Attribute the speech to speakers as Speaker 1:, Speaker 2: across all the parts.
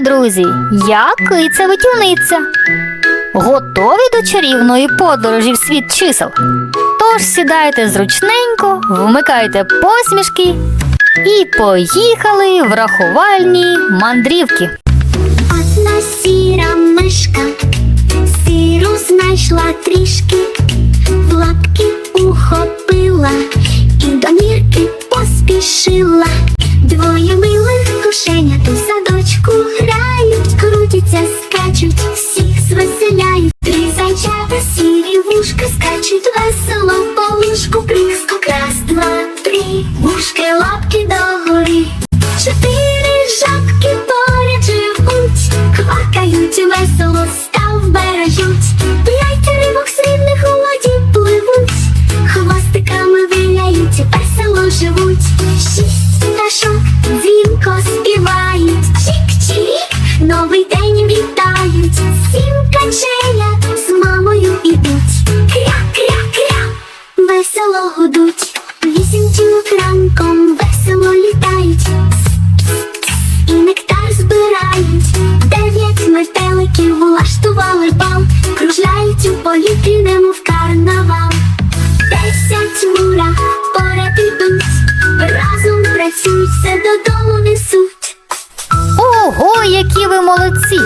Speaker 1: Друзі! Я киця витівниця. Готові до чарівної подорожі в світ чисел. Тож сідайте зручненько, вмикайте посмішки і поїхали в рахувальні мандрівки.
Speaker 2: Одна сіра мишка сиру знайшла трішки, в лапки ухопила і до нірки поспішила. Двоє милих грають, скачуть, всіх звеселяють. Три зайчата сірі вушка скачуть весело по лужку близько. Раз, два, три, вушки, лапки догори. Чотири жабки поряд живуть, квакають весело, став бережуть. День вітають. Сім каченят з мамою ідуть. Кря-кря-кря, весело гудуть. Вісім тілок ранком весело літають і нектар збирають. Дев'ять метеликів влаштували бал, кружляють у політі, немов карнавал. Десять мурах поряд ідуть, разом працюють, все додому несуть.
Speaker 1: Молодці!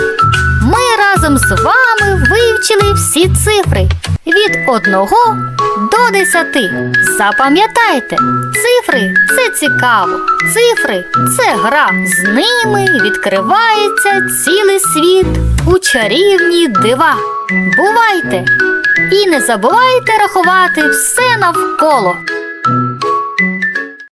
Speaker 1: Ми разом з вами вивчили всі цифри від 1 до 10. Запам'ятайте, цифри це цікаво. Цифри це гра. З ними відкривається цілий світ у чарівні дива. Бувайте! І не забувайте рахувати все навколо.